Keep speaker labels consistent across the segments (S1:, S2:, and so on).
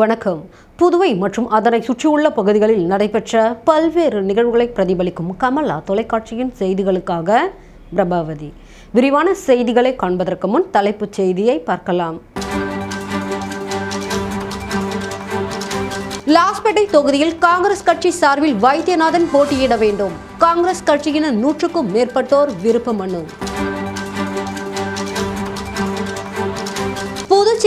S1: வணக்கம். புதுவை மற்றும் அதனை சுற்றியுள்ள பகுதிகளில் நடைபெற்ற பல்வேறு நிகழ்வுகளை பிரதிபலிக்கும் கமலா தொலைக்காட்சியின் செய்திகளுக்காக பிரபாவதி. விரிவான செய்திகளை காண்பதற்கு முன் தலைப்புச் செய்தியை பார்க்கலாம். லாஸ்பேட்டை தொகுதியில் காங்கிரஸ் கட்சி சார்பில் வைத்தியநாதன் போட்டியிட வேண்டும். காங்கிரஸ் கட்சியினர் நூற்றுக்கும் மேற்பட்டோர் விருப்ப மனு.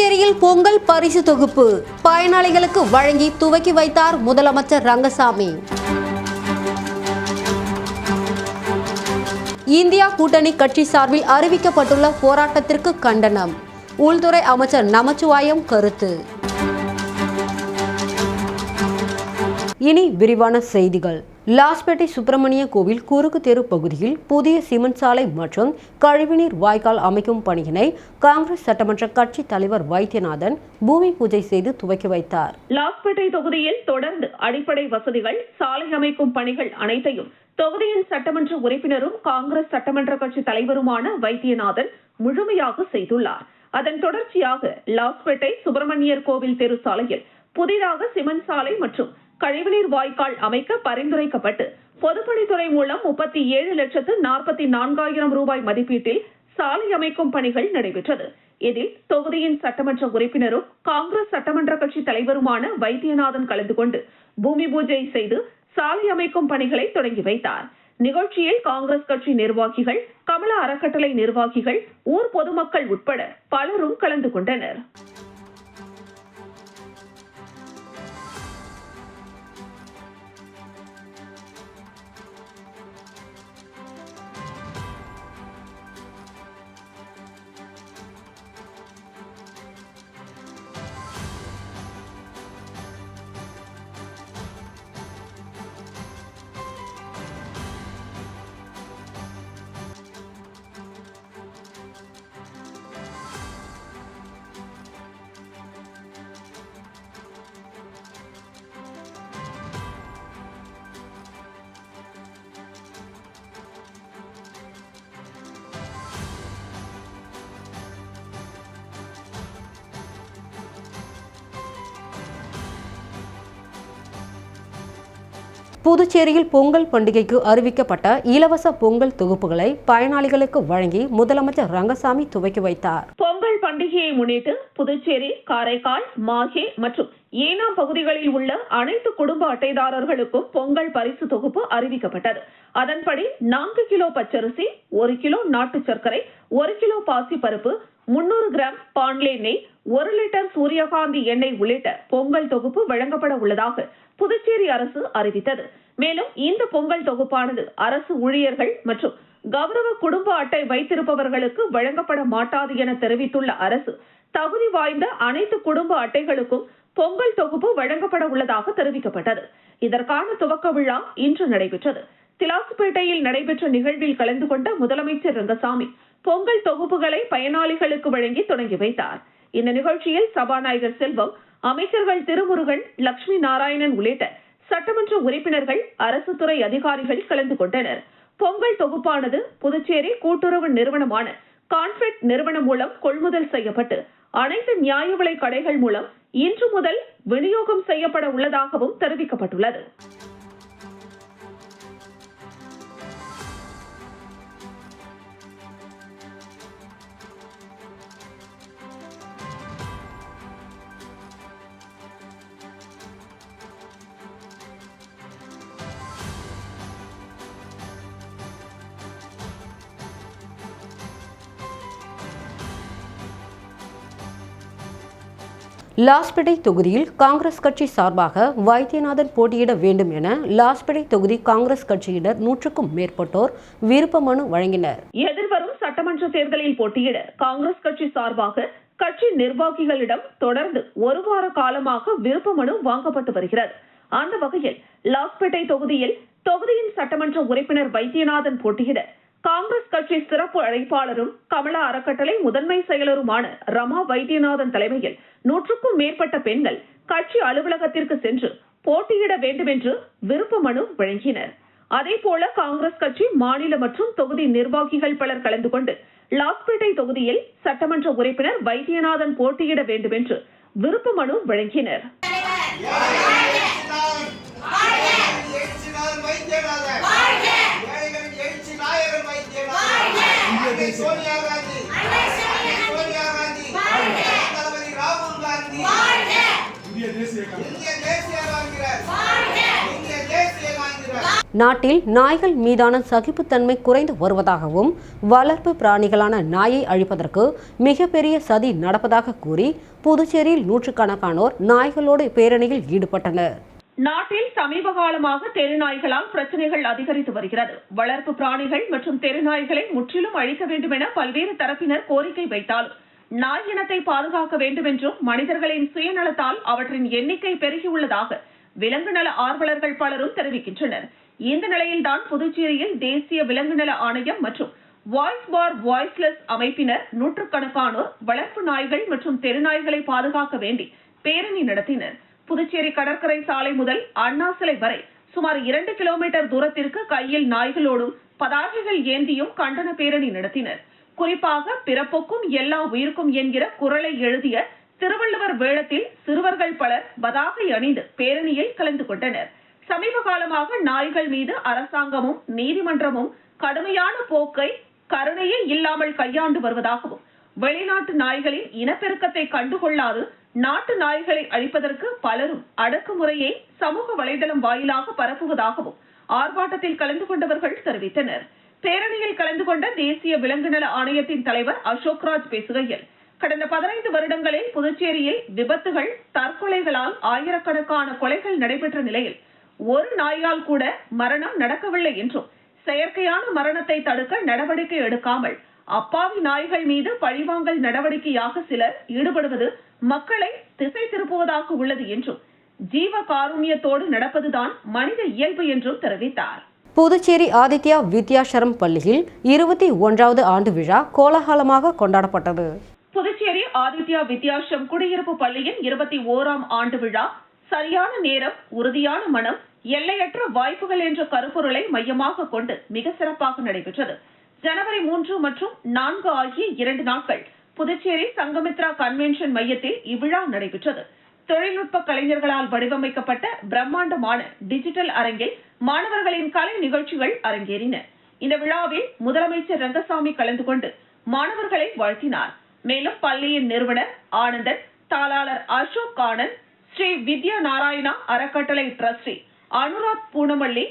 S1: புதுச்சேரியில் பொங்கல் பரிசு தொகுப்பு. பயனாளிகளுக்கு வழங்கி துவக்கி வைத்தார் முதலமைச்சர் ரங்கசாமி. இந்தியா கூட்டணி கட்சி சார்பில் அறிவிக்கப்பட்டுள்ள போராட்டத்திற்கு கண்டனம். உள்துறை அமைச்சர் நமச்சிவாயம் கருத்து. இனி விரிவான செய்திகள். லாஸ்பேட்டை சுப்பிரமணிய கோவில் குறுக்கு தெரு பகுதியில் புதிய சிமெண்ட் சாலை மற்றும் கழிவுநீர் வாய்க்கால் அமைக்கும் பணியினை காங்கிரஸ் சட்டமன்ற கட்சி தலைவர் வைத்தியநாதன் பூமி பூஜை செய்து துவக்கி வைத்தார்.
S2: லாஸ்பேட்டை தொகுதியில் தொடர்ந்து அடிப்படை வசதிகள் சாலை அமைக்கும் பணிகள் அனைத்தையும் தொகுதியின் சட்டமன்ற உறுப்பினரும் காங்கிரஸ் சட்டமன்ற கட்சி தலைவருமான வைத்தியநாதன் முழுமையாக செய்துள்ளார். அதன் தொடர்ச்சியாக லாஸ்பேட்டை சுப்பிரமணியர் கோவில் தெரு சாலையில் புதிதாக சிமெண்ட் சாலை மற்றும் கழிவுநீர் வாய்க்கால் அமைக்க பரிந்துரைக்கப்பட்டு பொதுப்பணித்துறை மூலம் முப்பத்தி ஏழு லட்சத்து நாற்பத்தி நான்காயிரம் ரூபாய் மதிப்பீட்டில் சாலை அமைக்கும் பணிகள் நடைபெற்றது. இதில் தொகுதியின் சட்டமன்ற உறுப்பினரும் காங்கிரஸ் சட்டமன்ற கட்சி தலைவருமான வைத்தியநாதன் கலந்து கொண்டு பூமி பூஜை செய்து சாலை அமைக்கும் பணிகளை தொடங்கி வைத்தார். நிகழ்ச்சியில் காங்கிரஸ் கட்சி நிர்வாகிகள் கமல அறக்கட்டளை நிர்வாகிகள் ஊர் பொதுமக்கள் உட்பட பலரும் கலந்து கொண்டனர்.
S1: புதுச்சேரியில் பொங்கல் பண்டிகைக்கு அறிவிக்கப்பட்ட இலவச பொங்கல் தொகுப்புகளை பயனாளிகளுக்கு வழங்கி முதலமைச்சர் ரங்கசாமி துவக்கி வைத்தார்.
S2: பொங்கல் பண்டிகையை முன்னிட்டு புதுச்சேரி காரைக்கால் மாஹே மற்றும் ஏனாம் பகுதிகளில் உள்ள அனைத்து குடும்ப அட்டைதாரர்களுக்கும் பொங்கல் பரிசு தொகுப்பு அறிவிக்கப்பட்டது. அதன்படி நான்கு கிலோ பச்சரிசி ஒரு கிலோ நாட்டு சர்க்கரை ஒரு கிலோ பாசி பருப்பு முன்னூறு கிராம் பாண்லே நெய் ஒரு லிட்டர் சூரியகாந்தி எண்ணெய் உள்ளிட்ட பொங்கல் தொகுப்பு வழங்கப்பட உள்ளதாக புதுச்சேரி அரசு அறிவித்தது. மேலும் இந்த பொங்கல் தொகுப்பானது அரசு ஊழியர்கள் மற்றும் கௌரவ குடும்ப அட்டை வைத்திருப்பவர்களுக்கு வழங்கப்பட மாட்டாது என தெரிவித்துள்ள அரசு தகுதி வாய்ந்த அனைத்து குடும்ப அட்டைகளுக்கும் பொங்கல் தொகுப்பு வழங்கப்பட உள்ளதாக தெரிவிக்கப்பட்டது. இதற்கான துவக்க விழா இன்று நடைபெற்றது. திலாசுப்பேட்டையில் நடைபெற்ற நிகழ்வில் கலந்து கொண்ட முதலமைச்சர் ரங்கசாமி பொங்கல் தொகுப்புகளை பயனாளிகளுக்கு வழங்கி தொடங்கி வைத்தார். இந்த நிகழ்ச்சியில் சபாநாயகர் செல்வம் அமைச்சர்கள் திருமுருகன் லட்சுமி நாராயணன் உள்ளிட்ட சட்டமன்ற உறுப்பினர்கள் அரசு துறை அதிகாரிகள் கலந்து கொண்டனர். பொங்கல் தொகுப்பானது புதுச்சேரி கூட்டுறவு நிறுவனமான கான்ஃபெட் நிறுவனம் மூலம் கொள்முதல் செய்யப்பட்டு அனைத்து நியாய விலை கடைகள் மூலம் இன்று முதல் விநியோகம் செய்யப்பட உள்ளதாகவும் தெரிவிக்கப்பட்டுள்ளது.
S1: லாஸ்பேட்டை தொகுதியில் காங்கிரஸ் கட்சி சார்பாக வைத்தியநாதன் போட்டியிட வேண்டும் என லாஸ்பேட்டை தொகுதி காங்கிரஸ் கட்சியினர் நூற்றுக்கும் மேற்பட்டோர் விருப்ப மனு வழங்கினர்.
S2: எதிர்வரும் சட்டமன்ற தேர்தலில் போட்டியிட காங்கிரஸ் கட்சி சார்பாக கட்சி நிர்வாகிகளிடம் தொடர்ந்து ஒரு வார காலமாக விருப்ப மனு வாங்கப்பட்டு வருகிறது. அந்த வகையில் லாஸ்பேட்டை தொகுதியில் தொகுதியின் சட்டமன்ற உறுப்பினர் வைத்தியநாதன் போட்டியிட காங்கிரஸ் கட்சி சிறப்பு அழைப்பாளரும் கமலா அறக்கட்டளை முதன்மை செயலருமான ரமா வைத்தியநாதன் தலைமையில் நூற்றுக்கும் மேற்பட்ட பெண்கள் கட்சி அலுவலகத்திற்கு சென்று போட்டியிட வேண்டும் என்று விருப்ப மனு வழங்கினர். அதேபோல காங்கிரஸ் கட்சி மாநில மற்றும் தொகுதி நிர்வாகிகள் பலர் கலந்து கொண்டு லாஸ்பேட்டை தொகுதியில் சட்டமன்ற உறுப்பினர் வைத்தியநாதன் போட்டியிட வேண்டும் என்று விருப்ப மனு வழங்கினர்.
S3: வைத்தியநாதன் சோனியா காந்தி. சோனியா காந்தி. தளபதி ராகுல் காந்தி. இந்திய தேசிய காங்கிரஸ். இந்திய தேசிய காங்கிரஸ்.
S1: நாட்டில் நாய்கள் மீதான சகிப்புத்தன்மை குறைந்து வருவதாகவும் வளர்ப்பு பிராணிகளான நாயை அழிப்பதற்கு மிகப்பெரிய சதி நடப்பதாக கூறி புதுச்சேரியில் நூற்றுக்கணக்கானோர் நாய்களோடு பேரணியில் ஈடுபட்டனர்.
S2: நாட்டில் சமீப காலமாக தெருநாய்களால் பிரச்சனைகள் அதிகரித்து வருகிறது. வளர்ப்பு பிராணிகள் மற்றும் தெருநாய்களை முற்றிலும் அழிக்க வேண்டும் என பல்வேறு தரப்பினர் கோரிக்கை வைத்தாலும் நாய் இனத்தை பாதுகாக்க வேண்டும் என்றும் மனிதர்களின் சுயநலத்தால் அவற்றின் எண்ணிக்கை பெருகியுள்ளதாக விலங்கு நல ஆர்வலர்கள் பலரும் தெரிவிக்கின்றனர். இந்த நிலையில்தான் புதுச்சேரியில் தேசிய விலங்கு நல ஆணையம் மற்றும் வாய்ஸ் பார் வாய்ஸ்லெஸ் அமைப்பினர் நூற்றுக்கணக்கானோர் வளர்ப்பு நாய்கள் மற்றும் தெருநாய்களை பாதுகாக்க வேண்டி பேரணி நடத்தினர். புதுச்சேரி கடற்கரை சாலை முதல் அண்ணா சிலை வரை சுமார் இரண்டு கிலோமீட்டர் தூரத்திற்கு கையில் நாய்களோடும் பதாகைகள் ஏந்தியும் கண்டன பேரணி நடத்தினர். குறிப்பாக பிறப்புக்கும் எல்லா உயிருக்கும் என்கிற குரலை எழுதிய திருவள்ளுவர் வேளத்தில் சிறுவர்கள் பலர் பதாகை அணிந்து பேரணியில் கலந்து கொண்டனர். சமீப காலமாக நாய்கள் மீது அரசாங்கமும் நீதிமன்றமும் கடுமையான போக்கை கருணையே இல்லாமல் கையாண்டு வருவதாகவும் வெளிநாட்டு நாய்களின் இனப்பெருக்கத்தை கண்டுகொள்ளாது நாட்டு நாய்களை அழிப்பதற்கு பலரும் அடக்குமுறையை சமூக வலைதளம் வாயிலாக பரப்புவதாகவும் ஆர்ப்பாட்டத்தில் கலந்து கொண்டவர்கள் தெரிவித்தனர். பேரணியில் கலந்து கொண்ட தேசிய விலங்கு நல ஆணையத்தின் தலைவர் அசோக்ராஜ் பேசுகையில் கடந்த பதினைந்து வருடங்களில் புதுச்சேரியில் விபத்துகள் தற்கொலைகளால் ஆயிரக்கணக்கான கொலைகள் நடைபெற்ற நிலையில் ஒரு நாயால் கூட மரணம் நடக்கவில்லை என்றும் செயற்கையான மரணத்தை தடுக்க நடவடிக்கை எடுக்காமல் அப்பாவி நாய்கள் மீது பழிவாங்கல் நடவடிக்கையாக சிலர் ஈடுபடுவது மக்களை திசை திருப்புவதாக உள்ளது என்றும் ஜீவ காருண்யத்தோடு நடப்பதுதான் மனித இயல்பு என்றும் தெரிவித்தார்.
S1: புதுச்சேரி ஆதித்யா வித்யாசரம் பள்ளியில் இருபத்தி ஒன்றாவது ஆண்டு விழா கோலாகலமாக கொண்டாடப்பட்டது.
S2: புதுச்சேரி ஆதித்யா வித்யாசம் குடியிருப்பு பள்ளியின் இருபத்தி ஓராம் ஆண்டு விழா சரியான நேரம் உறுதியான மனம் எல்லையற்ற வாய்ப்புகள் என்ற கருப்பொருளை மையமாக கொண்டு மிக சிறப்பாக நடைபெற்றது. ஜனவரி மூன்று மற்றும் நான்கு ஆகிய இரண்டு நாட்கள் புதுச்சேரி சங்கமித்ரா கன்வென்ஷன் மையத்தில் இவ்விழா நடைபெற்றது. தொழில்நுட்ப கலைஞர்களால் வடிவமைக்கப்பட்ட பிரம்மாண்டமான டிஜிட்டல் அரங்கில் மாணவர்களின் கலை நிகழ்ச்சிகள் அரங்கேறின. இந்த விழாவில் முதலமைச்சர் ரங்கசாமி கலந்து கொண்டு மாணவர்களை வாழ்த்தினார். மேலும் பள்ளியின் நிறுவனர் ஆனந்தன் தாளாளர் அசோக் ஆனந்த் ஸ்ரீ வித்யா நாராயணா அறக்கட்டளை டிரஸ்டி அனுராக் பூனமல்லி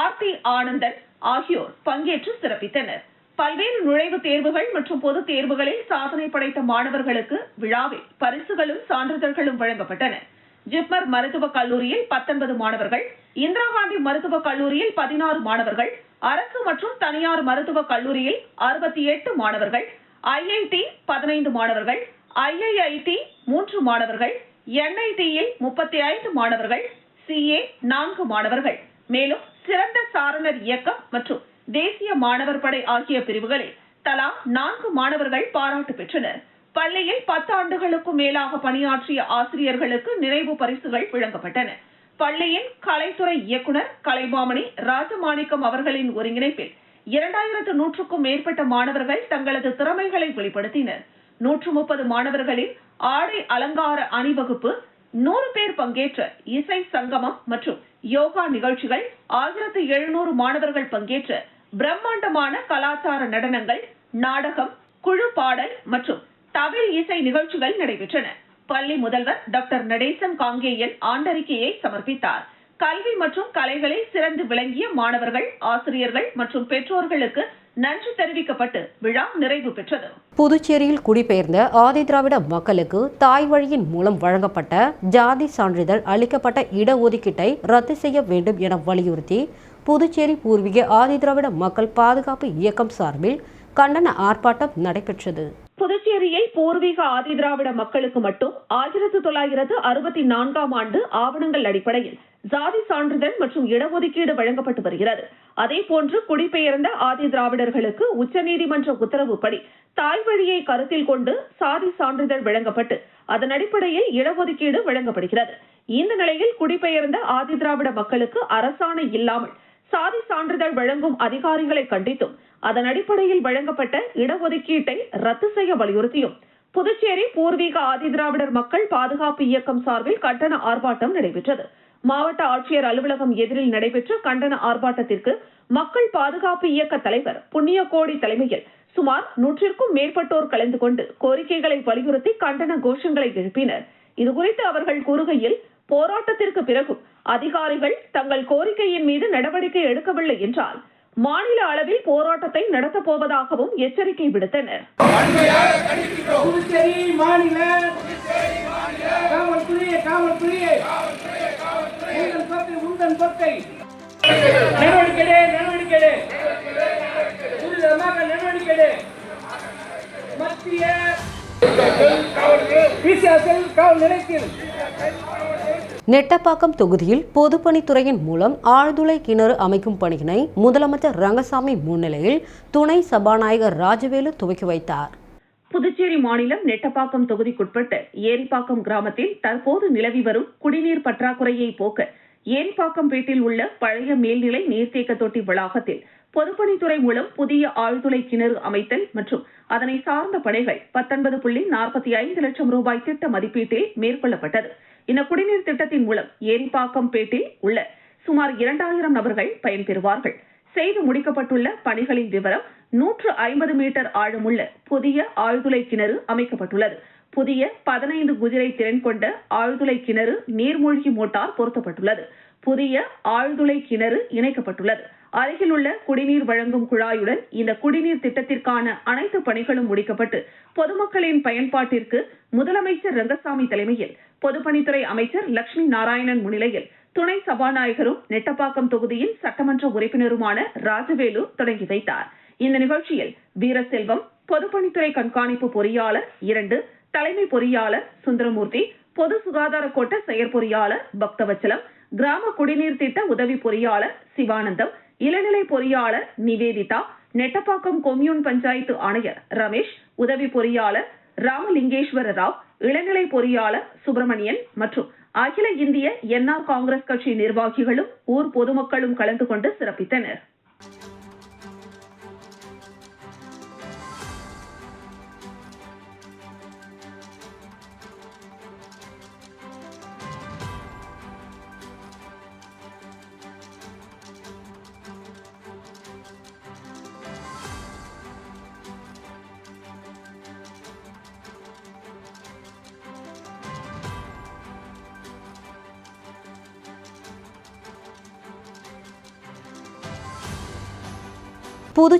S2: ஆர்த்தி ஆனந்தன் ஆகியோர் பங்கேற்று சிறப்பித்தனர். பல்வேறு நுழைவுத் தேர்வுகள் மற்றும் பொதுத் தேர்வுகளில் சாதனை படைத்த மாணவர்களுக்கு விழாவில் பரிசுகளும் சான்றிதழ்களும் வழங்கப்பட்டன. ஜிப்மர் மருத்துவக் கல்லூரியில் பத்தொன்பது மாணவர்கள் இந்திரா காந்தி மருத்துவக் கல்லூரியில் பதினாறு மாணவர்கள் அரசு மற்றும் தனியார் மருத்துவக் கல்லூரியில் அறுபத்தி எட்டு மாணவர்கள் ஐஐடி பதினைந்து மாணவர்கள் ஐஐஐடி மூன்று மாணவர்கள் என்ஐடியில் முப்பத்தி ஐந்து மாணவர்கள் சிஏ நான்கு மாணவர்கள். மேலும் சிறந்த சாரணர் இயக்கம் மற்றும் தேசிய மாணவர் படை ஆகிய பிரிவுகளில் தலா நான்கு மாணவர்கள் பாராட்டு பெற்றனர். பள்ளியில் பத்து ஆண்டுகளுக்கும் மேலாக பணியாற்றிய ஆசிரியர்களுக்கு நிறைவு பரிசுகள் வழங்கப்பட்டன. பள்ளியின் கலைத்துறை இயக்குனர் கலைமாமணி ராஜமாணிக்கம் அவர்களின் ஒருங்கிணைப்பில் இரண்டாயிரத்து நூற்றுக்கும் மேற்பட்ட மாணவர்கள் தங்களது திறமைகளை வெளிப்படுத்தினர். நூற்று முப்பது மாணவர்களின் ஆடை அலங்கார அணிவகுப்பு நூறு பேர் பங்கேற்ற இசை சங்கமம் மற்றும் யோகா நிகழ்ச்சிகள் ஆயிரத்து எழுநூறு மாணவர்கள் பங்கேற்ற பிரம்மாண்டமான கலாச்சார நடனங்கள் நாடகம் குழு பாடல் மற்றும் தவில் இசை நிகழ்ச்சிகள் நடைபெற்றன. பள்ளி முதல்வர் டாக்டர் நடேசன் காங்கேயன் ஆண்டறிக்கையை சமர்ப்பித்தார். கல்வி மற்றும் கலைகளில் சிறந்து விளங்கிய மாணவர்கள் ஆசிரியர்கள் மற்றும் பெற்றோர்களுக்கு நன்றி தெரிவிக்கப்பட்டு விழா நிறைவு பெற்றது.
S1: புதுச்சேரியில் குடிபெயர்ந்த ஆதிதிராவிட மக்களுக்கு தாய் வழியின் மூலம் வழங்கப்பட்ட ஜாதி சான்றிதழ் அளிக்கப்பட்ட இடஒதுக்கீட்டை ரத்து செய்ய வேண்டும் என வலியுறுத்தி புதுச்சேரி பூர்வீக ஆதிதிராவிட மக்கள் பாதுகாப்பு இயக்கம் சார்பில் கண்டன ஆர்ப்பாட்டம் நடைபெற்றது.
S2: புதுச்சேரியில் பூர்வீக ஆதிதிராவிட மக்களுக்கு மட்டும் ஆயிரத்து தொள்ளாயிரத்து அறுபத்தி நான்காம் ஆண்டு ஆவணங்கள் அடிப்படையில் ஜாதி சான்றிதழ் மற்றும் இடஒதுக்கீடு வழங்கப்பட்டு வருகிறது. அதேபோன்று குடிபெயர்ந்த ஆதி திராவிடர்களுக்கு உச்சநீதிமன்ற உத்தரவுப்படி தாய் வழியை கருத்தில் கொண்டு சாதி சான்றிதழ் வழங்கப்பட்டு அதன் அடிப்படையில் இடஒதுக்கீடு வழங்கப்படுகிறது. இந்த நிலையில் குடிபெயர்ந்த ஆதி திராவிட மக்களுக்கு அரசாணை இல்லாமல் சாதி சான்றிதழ் வழங்கும் அதிகாரிகளை கண்டித்தும் அதன் அடிப்படையில் வழங்கப்பட்ட இடஒதுக்கீட்டை ரத்து செய்ய வலியுறுத்தியும். புதுச்சேரி பூர்வீக ஆதிதிராவிடர் மக்கள் பாதுகாப்பு இயக்கம் சார்பில் கண்டன ஆர்ப்பாட்டம் நடைபெற்றது. மாவட்ட ஆட்சியர் அலுவலகம் எதிரில் நடைபெற்ற கண்டன ஆர்ப்பாட்டத்திற்கு மக்கள் பாதுகாப்பு இயக்க தலைவர் புண்ணியகோடி தலைமையில் சுமார் நூற்றிற்கும் மேற்பட்டோர் கலந்து கொண்டு கோரிக்கைகளை வலியுறுத்தி கண்டன கோஷங்களை எழுப்பினர். இதுகுறித்து அவர்கள் கூறுகையில் போராட்டத்திற்கு பிறகும் அதிகாரிகள் தங்கள் கோரிக்கையின் மீது நடவடிக்கை எடுக்கவில்லை என்றால் மாநில அளவில் போராட்டத்தை நடத்தப் போவதாகவும் எச்சரிக்கை விடுத்தனர்.
S4: மத்திய காவல் நிலையத்தில்.
S1: நெட்டப்பாக்கம் தொகுதியில் பொதுப்பணித்துறையின் மூலம் ஆழ்துளை கிணறு அமைக்கும் பணியினை முதலமைச்சர் ரங்கசாமி முன்னிலையில் துணை சபாநாயகர் ராஜவேலு துவக்கி வைத்தார்.
S2: புதுச்சேரி மாநிலம் நெட்டப்பாக்கம் தொகுதிக்குட்பட்ட ஏரிப்பாக்கம் கிராமத்தில் தற்போது நிலவி வரும் குடிநீர் பற்றாக்குறையை போக்க ஏரிப்பாக்கம் வீட்டில் உள்ள பழைய மேல்நிலை நீர்த்தேக்க தொட்டி வளாகத்தில் பொதுப்பணித்துறை மூலம் புதிய ஆழ்துளை கிணறு அமைத்தல் மற்றும் அதனை சார்ந்த பணிகள் பத்தொன்பது புள்ளி நாற்பத்தி ஐந்து லட்சம் ரூபாய் திட்ட மதிப்பீட்டில் மேற்கொள்ளப்பட்டது. இந்த குடிநீர் திட்டத்தின் மூலம் ஏரிப்பாக்கம் பேட்டில் உள்ள சுமார் இரண்டாயிரம் நபர்கள் பயன்பெறுவார்கள். செய்து முடிக்கப்பட்டுள்ள பணிகளின் விவரம் நூற்று ஐம்பது மீட்டர் ஆழமுள்ள புதிய ஆழ்துளை கிணறு அமைக்கப்பட்டுள்ளது. புதிய பதினைந்து குதிரை திறன் கொண்ட ஆழ்துளை கிணறு நீர்மூழ்கி மோட்டார் பொருத்தப்பட்டுள்ளது. புதிய ஆழ்துளை கிணறு இணைக்கப்பட்டுள்ளது. அருகில் உள்ள குடிநீர் வழங்கும் குழாயுடன் இந்த குடிநீர் திட்டத்திற்கான அனைத்து பணிகளும் முடிக்கப்பட்டு பொதுமக்களின் பயன்பாட்டிற்கு முதலமைச்சர் ரங்கசாமி தலைமையில் பொதுப்பணித்துறை அமைச்சர் லட்சுமி நாராயணன் முன்னிலையில் துணை சபாநாயகரும் நெட்டப்பாக்கம் தொகுதியின் சட்டமன்ற உறுப்பினருமான ராஜவேலு தொடங்கி வைத்தார். இந்த நிகழ்ச்சியில் வீரசெல்வம் பொதுப்பணித்துறை கண்காணிப்பு பொறியாளர் இரண்டு தலைமை பொறியாளர் சுந்தரமூர்த்தி பொது சுகாதார கோட்ட செயற்பொறியாளர் பக்தவச்சலம் கிராம குடிநீர் திட்ட உதவி பொறியாளர் சிவானந்தம் இளநிலை பொறியாளர் நிவேதிதா நெட்டப்பாக்கம் கொம்யூன் பஞ்சாயத்து ஆணையர் ரமேஷ் உதவி பொறியாளர் ராமலிங்கேஸ்வர ராவ் இளநிலை பொறியாளர் சுப்பிரமணியன் மற்றும் அகில இந்திய என்ஆர் காங்கிரஸ் கட்சி நிர்வாகிகளும் ஊர் பொதுமக்களும் கலந்து கொண்டு சிறப்பித்தனர்.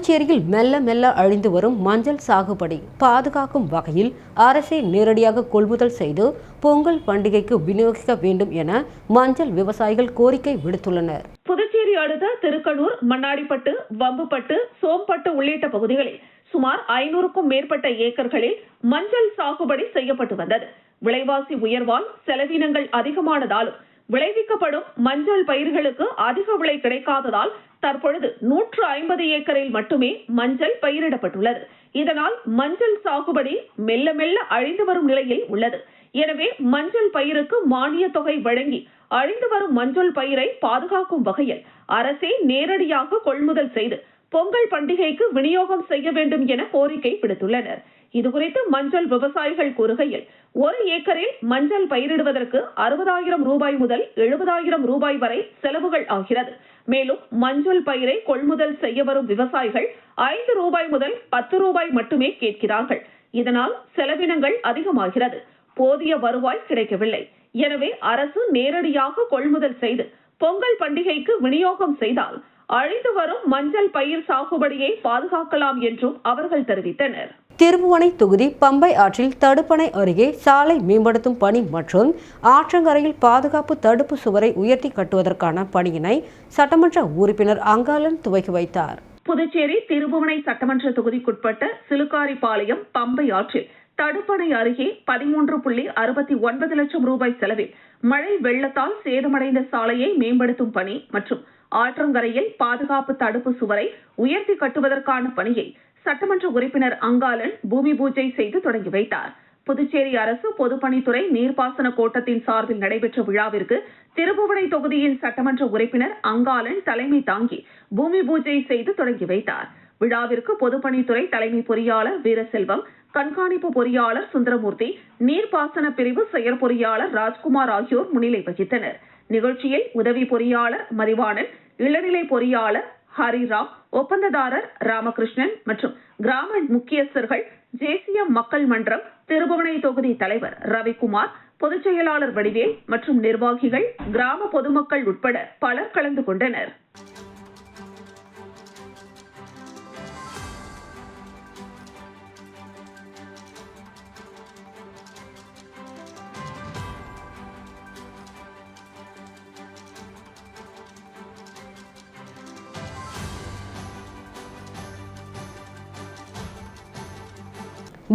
S1: புதுச்சேரியில் மெல்ல மெல்ல அழிந்து வரும் மஞ்சள் சாகுபடி. பாதுகாக்கும் வகையில் அரசே நேரடியாக கொள்முதல் செய்து பொங்கல் பண்டிகைக்கு விநியோகிக்க வேண்டும் என மஞ்சள் விவசாயிகள் கோரிக்கை விடுத்துள்ளனர்.
S2: புதுச்சேரி அடுத்த திருக்கனூர் மண்ணாடிப்பட்டு வம்புப்பட்டு சோம்பட்டு உள்ளிட்ட பகுதிகளில் சுமார் ஐநூறுக்கும் மேற்பட்ட ஏக்கர்களில் மஞ்சள் சாகுபடி செய்யப்பட்டு வந்தது. விலைவாசி உயர்வால் செலவினங்கள் அதிகமானதாலும் விளைவிக்கப்படும் மஞ்சள் பயிர்களுக்கு அதிக விலை கிடைக்காததால் தற்பொழுது நூற்று ஐம்பது ஏக்கரில் மட்டுமே மஞ்சள் பயிரிடப்பட்டுள்ளது. இதனால் மஞ்சள் சாகுபடி மெல்ல மெல்ல அழிந்து வரும் நிலையில் உள்ளது. எனவே மஞ்சள் பயிருக்கு மானிய தொகை வழங்கி அழிந்து வரும் மஞ்சள் பயிரை பாதுகாக்கும் வகையில் அரசே நேரடியாக கொள்முதல் செய்து பொங்கல் பண்டிகைக்கு விநியோகம் செய்ய வேண்டும் என கோரிக்கை விடுத்துள்ளனர். இதுகுறித்து மஞ்சள் விவசாயிகள் கூறுகையில் ஒரு ஏக்கரில் மஞ்சள் பயிரிடுவதற்கு அறுபதாயிரம் ரூபாய் முதல் எழுபதாயிரம் ரூபாய் வரை செலவுகள் ஆகிறது. மேலும் மஞ்சள் பயிரை கொள்முதல் செய்ய வரும் விவசாயிகள் ஐந்து ரூபாய் முதல் பத்து ரூபாய் மட்டுமே கேட்கிறார்கள். இதனால் செலவினங்கள் அதிகமாகிறது. போதிய வருவாய் கிடைக்கவில்லை. எனவே அரசு நேரடியாக கொள்முதல் செய்து பொங்கல் பண்டிகைக்கு விநியோகம் செய்தால் அழிந்து வரும் மஞ்சள் பயிர் சாகுபடியை பாதுகாக்கலாம் என்றும் அவர்கள் தெரிவித்தனர்.
S1: திருபுவனை தொகுதி பம்பை ஆற்றில் தடுப்பணை அருகே சாலை மேம்படுத்தும் பணி மற்றும் ஆற்றங்கரையில் பாதுகாப்பு தடுப்பு சுவரை உயர்த்தி கட்டுவதற்கான பணியினை சட்டமன்ற உறுப்பினர் அங்காளன் துவக்கி வைத்தார்.
S2: புதுச்சேரி திருபுவனை சட்டமன்ற தொகுதிக்குட்பட்ட சிலுக்காரிபாளையம் பம்பை ஆற்றில் தடுப்பணை அருகே பதிமூன்று புள்ளி அறுபத்தி ஒன்பது லட்சம் ரூபாய் செலவில் மழை வெள்ளத்தால் சேதமடைந்த சாலையை மேம்படுத்தும் பணி மற்றும் ஆற்றங்கரையில் பாதுகாப்பு தடுப்பு சுவரை உயர்த்தி கட்டுவதற்கான பணியை சட்டமன்ற உறுப்பினர் அங்காளன் பூமி பூஜை செய்து தொடங்கி வைத்தார். புதுச்சேரி அரசு பொதுப்பணித்துறை நீர்ப்பாசன கோட்டத்தின் சார்பில் நடைபெற்ற விழாவிற்கு திருபுவனை தொகுதியின் சட்டமன்ற உறுப்பினர் அங்காளன் தலைமை தாங்கி பூமி பூஜை செய்து தொடங்கி வைத்தார். விழாவிற்கு பொதுப்பணித்துறை தலைமை பொறியாளர் வீரசெல்வம் கண்காணிப்பு பொறியாளர் சுந்தரமூர்த்தி நீர்ப்பாசன பிரிவு செயற்பொறியாளர் ராஜ்குமார் ஆகியோர் முன்னிலை வகித்தனர். நிகழ்ச்சியில் உதவி பொறியாளர் மதிவாணன் இளநிலை பொறியாளர் ஹரிராம் ஒப்பந்ததாரர் ராமகிருஷ்ணன் மற்றும் கிராம முக்கியஸ்தர்கள் தேசிய மக்கள் மன்றம் திருபுவனை தொகுதி தலைவர் ரவிக்குமார் பொதுச் செயலாளர் வடிவேல் மற்றும் நிர்வாகிகள் கிராம பொதுமக்கள் உட்பட பலர் கலந்து கொண்டனர்.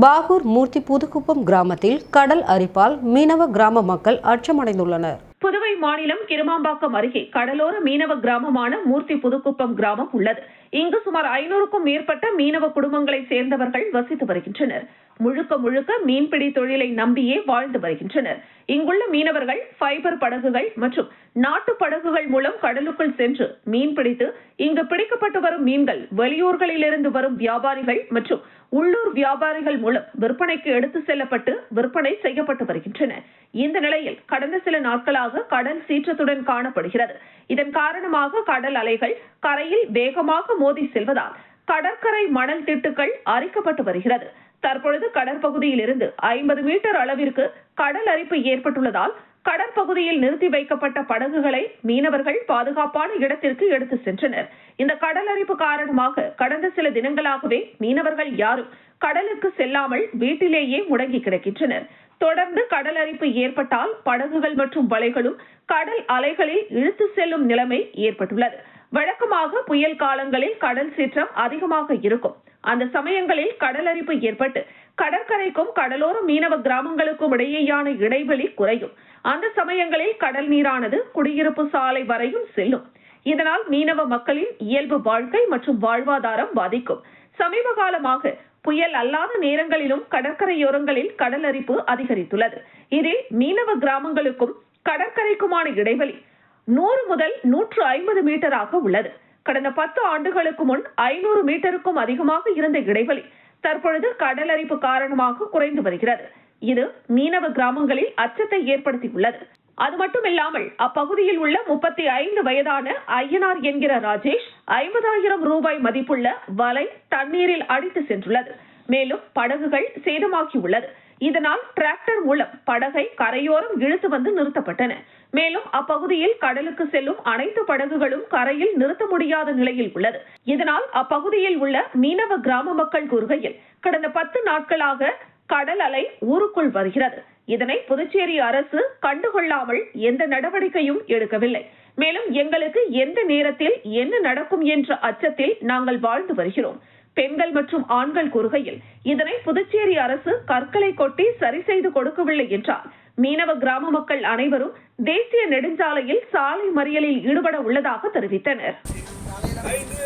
S1: பாகூர் மூர்த்தி புதுக்குப்பம் கிராமத்தில் கடல் அரிப்பால் மீனவ கிராம மக்கள் அச்சமடைந்துள்ளனர்.
S2: புதுவை மாநிலம் கிருமாம்பாக்கம் அருகே கடலோர மீனவ கிராமமான மூர்த்தி புதுக்குப்பம் கிராமம் உள்ளது. இங்கு சுமார் ஐநூறுக்கும் மேற்பட்ட மீனவ குடும்பங்களைச் சேர்ந்தவர்கள் வசித்து வருகின்றனர். முழுக்க முழுக்க மீன்பிடி தொழிலை நம்பியே வாழ்ந்து வருகின்றனர். இங்குள்ள மீனவர்கள் ஃபைபர் படகுகள் மற்றும் நாட்டு படகுகள் மூலம் கடலுக்குள் சென்று மீன் பிடித்து இங்கு பிடிக்கப்பட்டு வரும் மீன்கள் வெளியூர்களிலிருந்து வரும் வியாபாரிகள் மற்றும் உள்ளூர் வியாபாரிகள் மூலம் விற்பனைக்கு எடுத்து செல்லப்பட்டு விற்பனை செய்யப்பட்டு வருகின்றன. இந்த நிலையில் கடந்த சில நாட்களாக கடல் சீற்றத்துடன் காணப்படுகிறது. இதன் காரணமாக கடல் அலைகள் கரையில் வேகமாக மோதி செல்வதால் கடற்கரை மணல் திட்டுகள் அரிக்கப்பட்டு வருகிறது. தற்பொழுது கடற்பகுதியில் இருந்து ஐம்பது மீட்டர் அளவிற்கு கடல் அரிப்பு ஏற்பட்டுள்ளதால் கடற்பகுதியில் நிறுத்தி வைக்கப்பட்ட படகுகளை மீனவர்கள் பாதுகாப்பான இடத்திற்கு எடுத்து சென்றனர். இந்த கடலரிப்பு காரணமாக கடந்த சில தினங்களாகவே மீனவர்கள் யாரும் கடலுக்கு செல்லாமல் வீட்டிலேயே முடங்கி கிடக்கின்றனர். தொடர்ந்து கடலரிப்பு ஏற்பட்டால் படகுகள் மற்றும் வலைகளும் கடல் அலைகளில் இழுத்து செல்லும் நிலைமை ஏற்பட்டுள்ளது. வழக்கமாக புயல் காலங்களில் கடல் சீற்றம் அதிகமாக இருக்கும். அந்த சமயங்களில் கடலரிப்பு ஏற்பட்டு கடற்கரைக்கும் கடலோர மீனவ கிராமங்களுக்கும் இடையேயான இடைவெளி குறையும். அந்த சமயங்களில் கடல் நீரானது குடியிருப்பு சாலை வரையும் செல்லும். இதனால் மீனவ மக்களின் இயல்பு வாழ்க்கை மற்றும் வாழ்வாதாரம் பாதிக்கும். சமீப காலமாக புயல் அல்லாத நேரங்களிலும் கடற்கரையோரங்களில் கடல் அரிப்பு அதிகரித்துள்ளது. இதில் மீனவ கிராமங்களுக்கும் கடற்கரைக்குமான இடைவெளி நூறு முதல் நூற்று ஐம்பது மீட்டராக உள்ளது. கடந்த பத்து ஆண்டுகளுக்கு முன் ஐநூறு மீட்டருக்கும் அதிகமாக இருந்த இடைவெளி தற்பொழுது கடலரிப்பு காரணமாக குறைந்து வருகிறது. இது மீனவ கிராமங்களில் அச்சத்தை ஏற்படுத்தியுள்ளது. அது மட்டுமில்லாமல் அப்பகுதியில் உள்ள முப்பத்தி ஐந்து வயதான ஐயனார் என்கிற ராஜேஷ் ஐம்பதாயிரம் ரூபாய் மதிப்புள்ள வலை தண்ணீரில் அடித்து சென்றுள்ளது. மேலும் படகுகள் சேதமாகியுள்ளது. இதனால் டிராக்டர் மூலம் படகை கரையோரம் இழுத்து வந்து நிறுத்தப்பட்டன. மேலும் அப்பகுதியில் கடலுக்கு செல்லும் அனைத்து படகுகளும் கரையில் நிறுத்த முடியாத நிலையில் உள்ளது. இதனால் அப்பகுதியில் உள்ள மீனவ கிராம மக்கள் கூறுகையில் கடந்த பத்து நாட்களாக கடல் அலை ஊருக்குள் வருகிறது. இதனை புதுச்சேரி அரசு கண்டுகொள்ளாமல் எந்த நடவடிக்கையும் எடுக்கவில்லை. மேலும் எங்களுக்கு எந்த நேரத்தில் என்ன நடக்கும் என்ற அச்சத்தில் நாங்கள் வாழ்ந்து வருகிறோம். பெண்கள் மற்றும் ஆண்கள் கூறுகையில் இதனை புதுச்சேரி அரசு கற்களை கொட்டி சரி செய்து கொடுக்கவில்லை என்றால் மீனவ கிராம மக்கள் அனைவரும் தேசிய நெடுஞ்சாலையில் சாலை மறியலில் ஈடுபட உள்ளதாக தெரிவித்தனர்.
S5: ஐந்து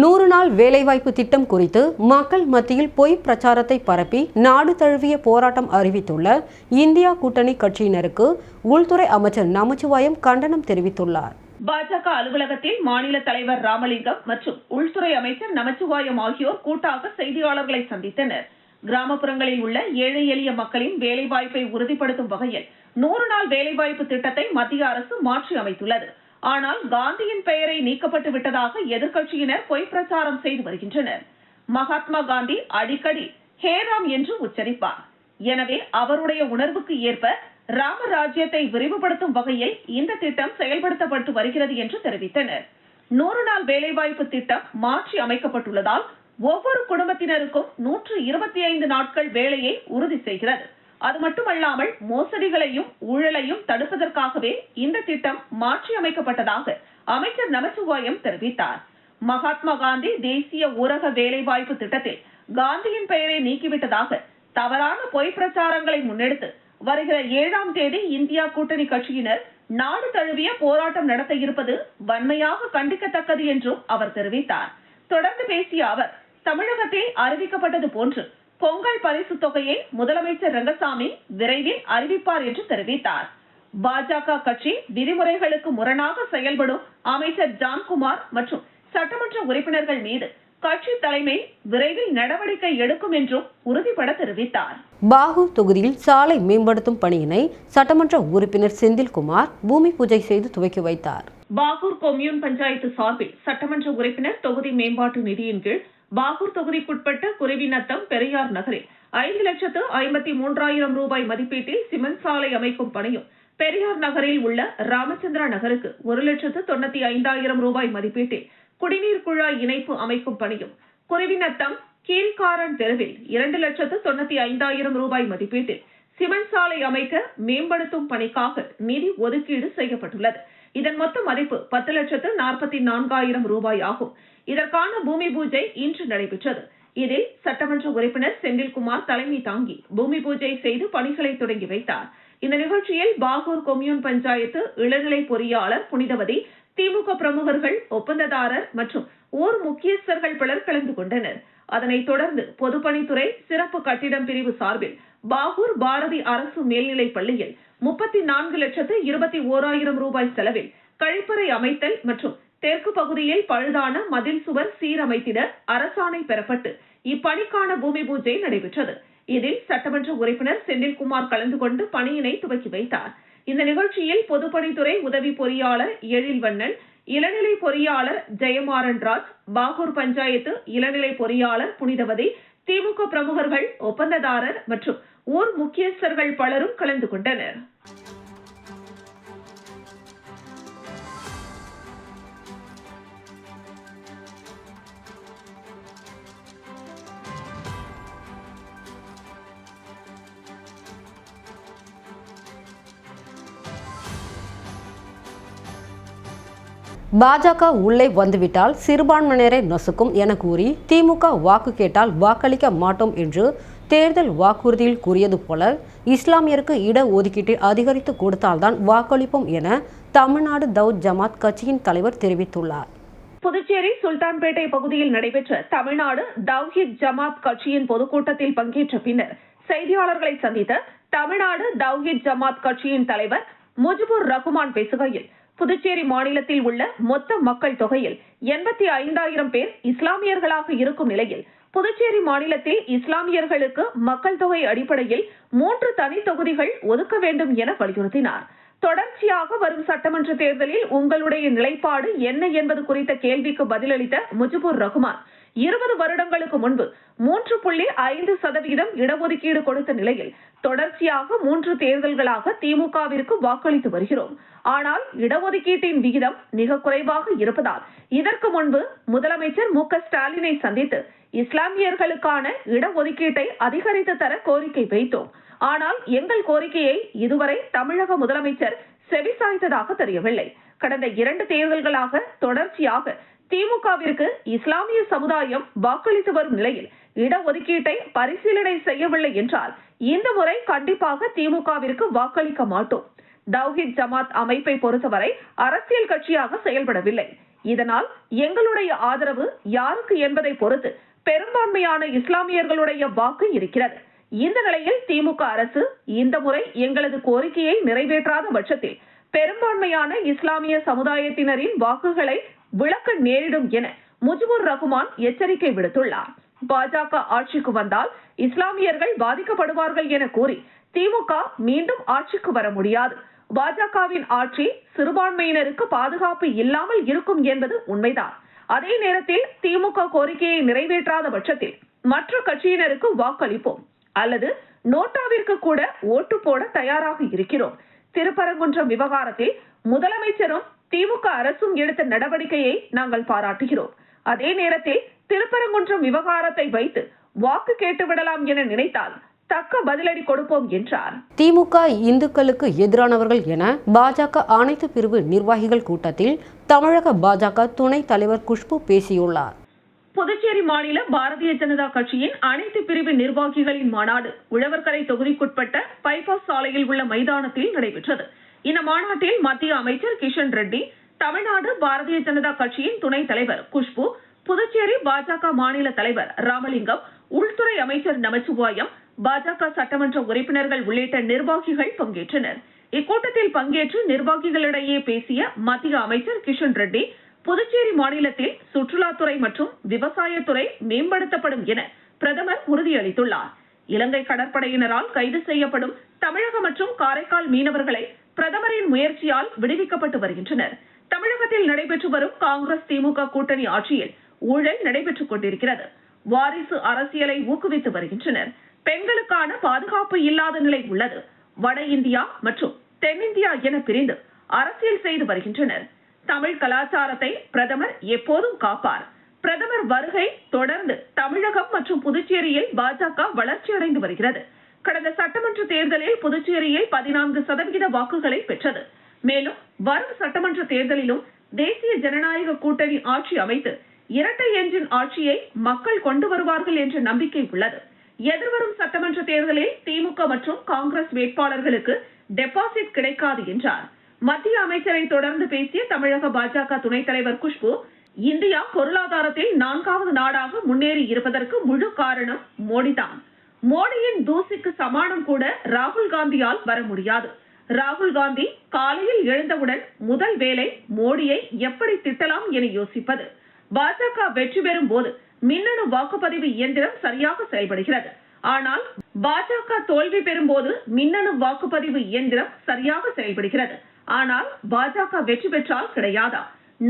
S1: நூறு நாள் வேலைவாய்ப்பு திட்டம் குறித்து மக்கள் மத்தியில் பொய் பிரச்சாரத்தை பரப்பி நாடு தழுவிய போராட்டம் அறிவித்துள்ள இந்தியா கூட்டணி கட்சியினருக்கு உள்துறை அமைச்சர் நமச்சிவாயம் கண்டனம் தெரிவித்துள்ளார்.
S2: பாஜக அலுவலகத்தில் மாநில தலைவர் ராமலிங்கம் மற்றும் உள்துறை அமைச்சர் நமச்சிவாயம் ஆகியோர் கூட்டாக செய்தியாளர்களை சந்தித்தனர். கிராமப்புறங்களில் உள்ள ஏழை எளிய மக்களின் வேலைவாய்ப்பை உறுதிப்படுத்தும் வகையில் நூறு நாள் வேலைவாய்ப்பு திட்டத்தை மத்திய அரசு மாற்றி அமைத்துள்ளது ஆனால் காந்தியின் பெயரை நீக்கப்பட்டு விட்டதாக எதிர்க்கட்சியினர் பொய் பிரச்சாரம் செய்து வருகின்றனர். மகாத்மா காந்தி அடிக்கடி ஹேராம் என்று உச்சரிப்பார். எனவே அவருடைய உணர்வுக்கு ஏற்ப ராமராஜ்யத்தை விரிவுபடுத்தும் வகையில் இந்த திட்டம் செயல்படுத்தப்பட்டு வருகிறது என்று தெரிவித்தனர். நூறு நாள் வேலைவாய்ப்பு திட்டம் மாற்றி அமைக்கப்பட்டுள்ளதால் ஒவ்வொரு குடும்பத்தினருக்கும் நூற்று இருபத்தி ஐந்து நாட்கள் வேலையை உறுதி செய்கிறது. அது மட்டுமல்லாமல் மோசடிகளையும் ஊழலையும் தடுப்பதற்காகவே இந்த திட்டம் மாற்றி அமைக்கப்பட்டதாக அமைச்சர் நமச்சிவாயம் தெரிவித்தார். மகாத்மா காந்தி தேசிய ஊரக வேலைவாய்ப்பு திட்டத்தில் காந்தியின் பெயரை நீக்கிவிட்டதாக தவறான பொய் பிரச்சாரங்களை முன்னெடுத்து வருகிற ஏழாம் தேதி இந்தியா கூட்டணி கட்சியினர் நாடு தழுவிய போராட்டம் நடத்த இருப்பது வன்மையாக கண்டிக்கத்தக்கது என்றும் அவர் தெரிவித்தார். தொடர்ந்து பேசிய அவர் தமிழகத்தில் அறிவிக்கப்பட்டது போன்று பொங்கல் பரிசு தொகையை முதலமைச்சர் ரங்கசாமி விரைவில் அறிவிப்பார் என்று தெரிவித்தார். பாஜக கட்சி விதிமுறைகளுக்கு முரணாக செயல்படும் அமைச்சர் ஜான்குமார் மற்றும் சட்டமன்ற உறுப்பினர்கள் மீது கட்சி தலைமை விரைவில் நடவடிக்கை எடுக்கும் என்றும் உறுதிபட தெரிவித்தார்.
S1: பாகூர் தொகுதியில் சாலை மேம்படுத்தும் பணியினை சட்டமன்ற உறுப்பினர் செந்தில்குமார் பூமி பூஜை செய்து துவக்கி வைத்தார்.
S2: பாகூர் கொம்யூன் பஞ்சாயத்து சார்பில் சட்டமன்ற உறுப்பினர் தொகுதி மேம்பாட்டு நிதியின் கீழ் பாகூர் தொகுதிக்குட்பட்ட குருவிநத்தம் பெரியார் நகரில் ஐந்து லட்சத்து ஐம்பத்தி மூன்றாயிரம் ரூபாய் மதிப்பீட்டில் சிமெண்ட் சாலை அமைக்கும் பணியும் பெரியார் நகரில் உள்ள ராமச்சந்திரா நகருக்கு ஒரு லட்சத்து தொண்ணூத்தி ஐந்தாயிரம் ரூபாய் மதிப்பீட்டில் குடிநீர் குழாய் இணைப்பு அமைக்கும் பணியும் குருவிநத்தம் கீழ்காரன் தெருவில் இரண்டு லட்சத்து தொண்ணூத்தி ஐந்தாயிரம் ரூபாய் மதிப்பீட்டில் சிமெண்ட் சாலை அமைக்க மேம்படுத்தும் பணிக்காக நிதி ஒதுக்கீடு செய்யப்பட்டுள்ளது. இதன் மொத்த மதிப்பு பத்து லட்சத்து நாற்பத்தி நான்காயிரம் ரூபாய் ஆகும். இதற்கான பூமி பூஜை இன்று நடைபெற்றது. இதில் சட்டமன்ற உறுப்பினர் செந்தில்குமார் தலைமை தாங்கி பூமி பூஜை செய்து பணிகளை தொடங்கி வைத்தார். இந்த நிகழ்ச்சியில் பாகூர் கொம்யூன் பஞ்சாயத்து இளநிலை பொறியாளர் புனிதவதி திமுக பிரமுகர்கள் ஒப்பந்ததாரர் மற்றும் ஊர் முக்கியஸ்தர்கள் பலர் கலந்து கொண்டனர். அதனைத் தொடர்ந்து பொதுப்பணித்துறை சிறப்பு கட்டிடம் பிரிவு சார்பில் பாகூர் பாரதி அரசு மேல்நிலைப் பள்ளியில் முப்பத்தி நான்கு லட்சத்து இருபத்தி ஓராயிரம் ரூபாய் செலவில் கழிப்பறை அமைத்தல் மற்றும் தெற்கு பகுதியில் பழுதான மதில் சுவர் சீரமைத்திட அரசாணை பெறப்பட்டு இப்பணிக்கான பூமி பூஜை நடைபெற்றது. இதில் சட்டமன்ற உறுப்பினர் செந்தில்குமார் கலந்து கொண்டு பணியினை துவக்கி வைத்தார். இந்த நிகழ்ச்சியில் பொதுப்பணித்துறை உதவி பொறியாளர் எழில்வண்ணன் இளநிலை பொறியாளர் ஜெயமாறன் ராஜ் பாகூர் பஞ்சாயத்து இளநிலை பொறியாளர் புனிதவதி திமுக பிரமுகர்கள் ஒப்பந்ததாரர் மற்றும் ஊர் முக்கியஸ்தர்கள் பலரும் கலந்து கொண்டனர்.
S1: பாஜக உள்ளே வந்துவிட்டால் சிறுபான்மையினரை நசுக்கும் என கூறி திமுக வாக்கு கேட்டால் வாக்களிக்க மாட்டோம் என்று தேர்தல் வாக்குறுதியில் கூறியது போல இஸ்லாமியருக்கு இட ஒதுக்கீட்டை அதிகரித்து கொடுத்தால்தான் வாக்களிப்போம் என தமிழ்நாடு தௌத் ஜமாத் கட்சியின் தலைவர் தெரிவித்துள்ளார்.
S2: புதுச்சேரி சுல்தான்பேட்டை பகுதியில் நடைபெற்ற தமிழ்நாடு தவ்ஹித் ஜமாத் கட்சியின் பொதுக்கூட்டத்தில் பங்கேற்ற பின்னர் செய்தியாளர்களை சந்தித்த தமிழ்நாடு தவ்ஹித் ஜமாத் கட்சியின் தலைவர் முஜிபுர் ரகுமான் பேசுகையில் புதுச்சேரி மாநிலத்தில் உள்ள மொத்த மக்கள் தொகையில் எண்பத்தி ஐந்தாயிரம் பேர் இஸ்லாமியர்களாக இருக்கும் நிலையில் புதுச்சேரி மாநிலத்தில் இஸ்லாமியர்களுக்கு மக்கள் தொகை அடிப்படையில் மூன்று தனி தொகுதிகள் ஒதுக்க வேண்டும் என வலியுறுத்தினார். தொடர்ச்சியாக வரும் சட்டமன்ற தேர்தலில் உங்களுடைய நிலைப்பாடு என்ன என்பது குறித்த கேள்விக்கு பதிலளித்த முஜிபுர் ரஹ்மான் இருபது வருடங்களுக்கு முன்பு மூன்று புள்ளி ஐந்து சதவீதம் இடஒதுக்கீடு கொடுத்த நிலையில் தொடர்ச்சியாக மூன்று தேர்தல்களாக திமுகவிற்கு வாக்களித்து வருகிறோம். ஆனால் இடஒதுக்கீட்டின் விகிதம் மிக குறைவாக இருப்பதால் இதற்கு முன்பு முதலமைச்சர் மு ஸ்டாலினை சந்தித்து இஸ்லாமியர்களுக்கான இடஒதுக்கீட்டை அதிகரித்து தர கோரிக்கை வைத்தோம். ஆனால் எங்கள் கோரிக்கையை இதுவரை தமிழக முதலமைச்சர் செவிசாய்த்ததாக தெரியவில்லை. கடந்த இரண்டு தேர்தல்களாக தொடர்ச்சியாக திமுகவிற்கு இஸ்லாமிய சமுதாயம் வாக்களித்து வரும் நிலையில் இடஒதுக்கீட்டை பரிசீலனை செய்யவில்லை என்றால் இந்த முறை கண்டிப்பாக திமுகவிற்கு வாக்களிக்க மாட்டோம். தௌஹித் ஜமாத் அமைப்பை பொறுத்தவரை அரசியல் கட்சியாக செயல்படவில்லை. இதனால் எங்களுடைய ஆதரவு யாருக்கு என்பதை பொறுத்து பெரும்பான்மையான இஸ்லாமியர்களுடைய வாக்கு இருக்கிறது. இந்த நிலையில் திமுக அரசு இந்த முறை எங்களது கோரிக்கையை நிறைவேற்றாத பட்சத்தில் பெரும்பான்மையான இஸ்லாமிய சமுதாயத்தினரின் வாக்குகளை விளக்க நேரிடும் என முஜிபுர் ரகுமான் எச்சரிக்கை விடுத்துள்ளார். பாஜக ஆட்சிக்கு வந்தால் இஸ்லாமியர்கள் பாதிக்கப்படுவார்கள் என கூறி திமுக மீண்டும் ஆட்சிக்கு வர முடியாது. பாஜகவின் ஆட்சி சிறுபான்மையினருக்கு பாதுகாப்பு இல்லாமல் இருக்கும் என்பது உண்மைதான். அதே நேரத்தில் திமுக கோரிக்கையை நிறைவேற்றாத பட்சத்தில் மற்ற கட்சியினருக்கு வாக்களிப்போம். அல்லது நோட்டாவிற்கு கூட ஓட்டு போட தயாராக இருக்கிறோம். திருப்பரங்குன்றம் விவகாரத்தில் முதலமைச்சரும் திமுக அரசும் எடுத்த நடவடிக்கையை நாங்கள் பாராட்டுகிறோம். அதே நேரத்தில் திருப்பரங்குன்றம் விவகாரத்தை வைத்து வாக்கு கேட்டுவிடலாம் என நினைத்தால் தக்க பதிலடி கொடுப்போம் என்றார்.
S1: திமுக இந்துக்களுக்கு எதிரானவர்கள் என பாஜக அனைத்து பிரிவு நிர்வாகிகள் கூட்டத்தில் தமிழக பாஜக துணைத் தலைவர் குஷ்பு பேசியுள்ளார்.
S2: புதுச்சேரி மாநில பாரதிய ஜனதா கட்சியின் அனைத்து பிரிவு நிர்வாகிகளின் மாநாடு உழவர்கரை தொகுதிக்குட்பட்ட பைபாஸ் சாலையில் உள்ள மைதானத்தில் நடைபெற்றது. இந்த மாநாட்டில் மத்திய அமைச்சர் கிஷன் ரெட்டி தமிழ்நாடு பாரதிய ஜனதா கட்சியின் துணைத் தலைவர் குஷ்பு புதுச்சேரி பாஜக மாநில தலைவர் ராமலிங்கம் உள்துறை அமைச்சர் நமச்சிவாயம் பாஜக சட்டமன்ற உறுப்பினர்கள் உள்ளிட்ட நிர்வாகிகள் பங்கேற்றனர். இக்கூட்டத்தில் பங்கேற்று நிர்வாகிகளிடையே பேசிய மத்திய அமைச்சர் கிஷன் ரெட்டி புதுச்சேரி மாநிலத்தில் சுற்றுலாத்துறை மற்றும் விவசாயத்துறை மேம்படுத்தப்படும் என பிரதமர் உறுதியளித்துள்ளார். இலங்கை கடற்படையினரால் கைது செய்யப்படும் தமிழக மற்றும் காரைக்கால் மீனவர்களை பிரதமரின் முயற்சியால் விடுவிக்கப்பட்டு வருகின்றனர். தமிழகத்தில் நடைபெற்று வரும் காங்கிரஸ் திமுக கூட்டணி ஆட்சியில் ஊழல் நடைபெற்றுக் கொண்டிருக்கிறது. வாரிசு அரசியலை ஊக்குவித்து வருகின்றனர். பெண்களுக்கான பாதுகாப்பு இல்லாத நிலை உள்ளது. வட இந்தியா மற்றும் தென்னிந்தியா என பிரிந்து அரசியல் செய்து வருகின்றனர். தமிழ் கலாச்சாரத்தை பிரதமர் எப்போதும் காப்பார். பிரதமர் வருகை தொடர்ந்து தமிழகம் மற்றும் புதுச்சேரியில் பாஜக வளர்ச்சியடைந்து வருகிறது. கடந்த சட்டமன்ற தேர்தலில் புதுச்சேரியில் பதினான்கு சதவிகித வாக்குகளை பெற்றது. மேலும் வரும் சட்டமன்ற தேர்தலிலும் தேசிய ஜனநாயக கூட்டணி ஆட்சி அமைத்து இரட்டை என்ஜின் ஆட்சியை மக்கள் கொண்டு வருவார்கள் என்ற நம்பிக்கை உள்ளது. எதிர்வரும் சட்டமன்ற தேர்தலில் திமுக மற்றும் காங்கிரஸ் வேட்பாளர்களுக்கு டெபாசிட் கிடைக்காது என்றார். மத்திய அமைச்சரை தொடர்ந்து பேசிய தமிழக பாஜக துணைத் தலைவர் குஷ்பு இந்தியா பொருளாதாரத்தில் நான்காவது நாடாக முன்னேறி இருப்பதற்கு முழு காரணம் மோடிதான். மோடியின் தூசிக்கு சமானம் கூட ராகுல் காந்தியால் வர முடியாது. ராகுல் காந்தி காலையில் எழுந்தவுடன் முதல் வேலை மோடியை எப்படி திட்டலாம் என யோசிப்பது. பாஜக வெற்றி பெறும் போது மின்னணு வாக்குப்பதிவு இயந்திரம் சரியாக செயல்படுகிறது. ஆனால் பாஜக தோல்வி பெறும் போது மின்னணு வாக்குப்பதிவு இயந்திரம் சரியாக செயல்படுகிறது. ஆனால் பாஜக வெற்றி பெற்றால் கிடையாதா?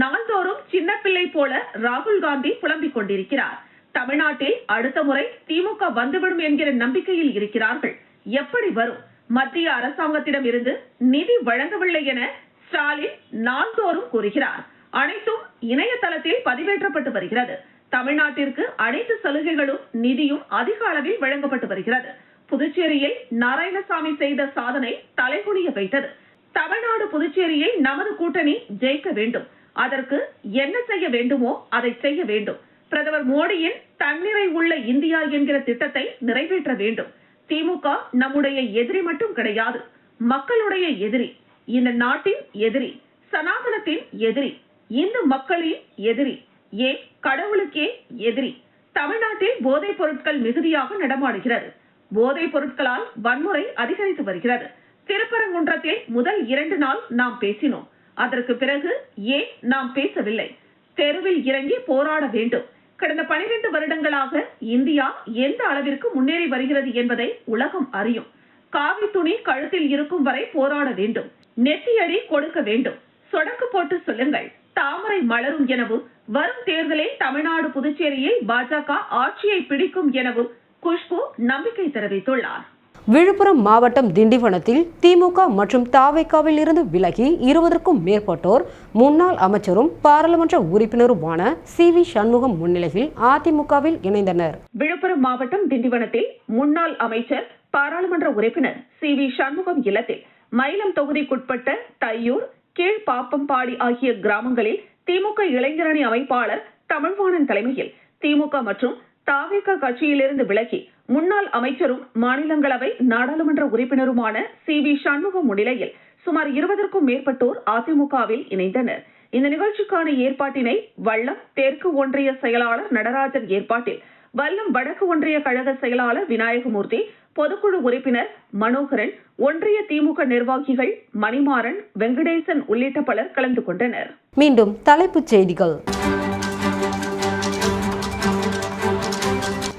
S2: நாள்தோறும் சின்ன பிள்ளை போல ராகுல் காந்தி புலம்பிக் கொண்டிருக்கிறார். தமிழ்நாட்டில் அடுத்த முறை திமுக வந்துவிடும் என்கிற நம்பிக்கையில் இருக்கிறார்கள். எப்படி வரும்? மத்திய அரசாங்கத்திடம் இருந்து நிதி வழங்கவில்லை என ஸ்டாலின் நாள்தோறும் கூறுகிறார். அனைத்தும் இணையதளத்தில் பதிவேற்றப்பட்டு வருகிறது. தமிழ்நாட்டிற்கு அனைத்து சலுகைகளும் நிதியும் அதிக அளவில் வழங்கப்பட்டு வருகிறது. புதுச்சேரியில் நாராயணசாமி செய்த சாதனை தலைகுனிய வைத்தது. தமிழ்நாடு புதுச்சேரியை நமது கூட்டணி ஜெயிக்க வேண்டும். அதற்கு என்ன செய்ய வேண்டுமோ அதை செய்ய வேண்டும். பிரதமர் மோடியின் தன்னிறை உள்ள இந்தியா என்கிற திட்டத்தை நிறைவேற்ற வேண்டும். திமுக நம்முடைய எதிரி மட்டும் கிடையாது மக்களுடைய எதிரி இந்த நாட்டின் எதிரி சனாதனத்தின் எதிரி இந்து மக்களின் எதிரி ஏன் கடவுளுக்கே எதிரி தமிழ்நாட்டில் போதைப் பொருட்கள் மிகுதியாக நடமாடுகிறது. போதைப் பொருட்களால் வன்முறை அதிகரித்து வருகிறது. திருப்பரங்குன்றத்தில் முதல் இரண்டு நாள் நாம் பேசினோம். அதற்கு பிறகு ஏன் நாம் பேசவில்லை? தெருவில் இறங்கி போராட வேண்டும். கடந்த பனிரெண்டு வருடங்களாக இந்தியா எந்த அளவிற்கு முன்னேறி வருகிறது என்பதை உலகம் அறியும். காவி துணி கழுத்தில் இருக்கும் வரை போராட வேண்டும். நெத்தியடி கொடுக்க வேண்டும். சொடக்கு போட்டு சொல்லுங்கள். தாமரை மலரும் எனவும் வரும் தேர்தலில் தமிழ்நாடு புதுச்சேரியில் பாஜக ஆட்சியை பிடிக்கும் எனவும் குஷ்பு நம்பிக்கை தெரிவித்துள்ளார்.
S1: விழுப்புரம் மாவட்டம் திண்டிவனத்தில் திமுக மற்றும் தாவேக்காவில் இருந்து விலகி இருபதற்கும் மேற்பட்டோர் முன்னாள் அமைச்சரும் பாராளுமன்ற உறுப்பினருமான சி வி சண்முகம் முன்னிலையில் அதிமுகவில் இணைந்தனர்.
S2: விழுப்புரம் மாவட்டம் திண்டிவனத்தில் முன்னாள் அமைச்சர் பாராளுமன்ற உறுப்பினர் சி வி சண்முகம் இல்லத்தில் மயிலம் தொகுதிக்குட்பட்ட தையூர் கீழ்பாப்பம்பாடி ஆகிய கிராமங்களில் திமுக இளைஞரணி அமைப்பாளர் தமிழ்வாணன் தலைமையில் திமுக மற்றும் தாவேக கட்சியிலிருந்து விலகி முன்னாள் அமைச்சரும் மாநிலங்களவை நாடாளுமன்ற உறுப்பினருமான சி வி சண்முகம் முன்னிலையில் சுமார் இருபதற்கும் மேற்பட்டோர் அதிமுகவில் இணைந்தனர். இந்த நிகழ்ச்சிக்கான ஏற்பாட்டினை வல்லம் தெற்கு ஒன்றிய செயலாளர் நடராஜன் ஏற்பாட்டில் வல்லம் வடக்கு ஒன்றிய கழக செயலாளர் விநாயகமூர்த்தி பொதுக்குழு உறுப்பினர் மனோகரன் ஒன்றிய திமுக நிர்வாகிகள் மணிமாறன் வெங்கடேசன் உள்ளிட்ட பலர் கலந்து கொண்டனர்.
S1: மீண்டும் தலைப்புச் செய்திகள்.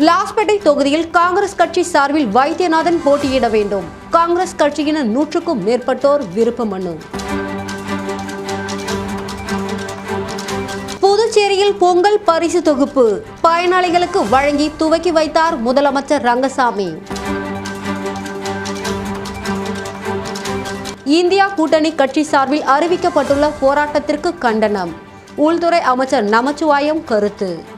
S1: லாஸ்பேட்டை தொகுதியில் காங்கிரஸ் கட்சி சார்பில் வைத்தியநாதன் போட்டியிட வேண்டும். காங்கிரஸ் கட்சியினர் நூற்றுக்கும் மேற்பட்டோர் விருப்ப மனு. புதுச்சேரியில் பொங்கல் பரிசு தொகுப்பு. பயனாளிகளுக்கு வழங்கி துவக்கி வைத்தார் முதலமைச்சர் ரங்கசாமி. இந்தியா கூட்டணி கட்சி சார்பில் அறிவிக்கப்பட்டுள்ள போராட்டத்திற்கு கண்டனம். உள்துறை அமைச்சர் நமச்சிவாயம் கருத்து.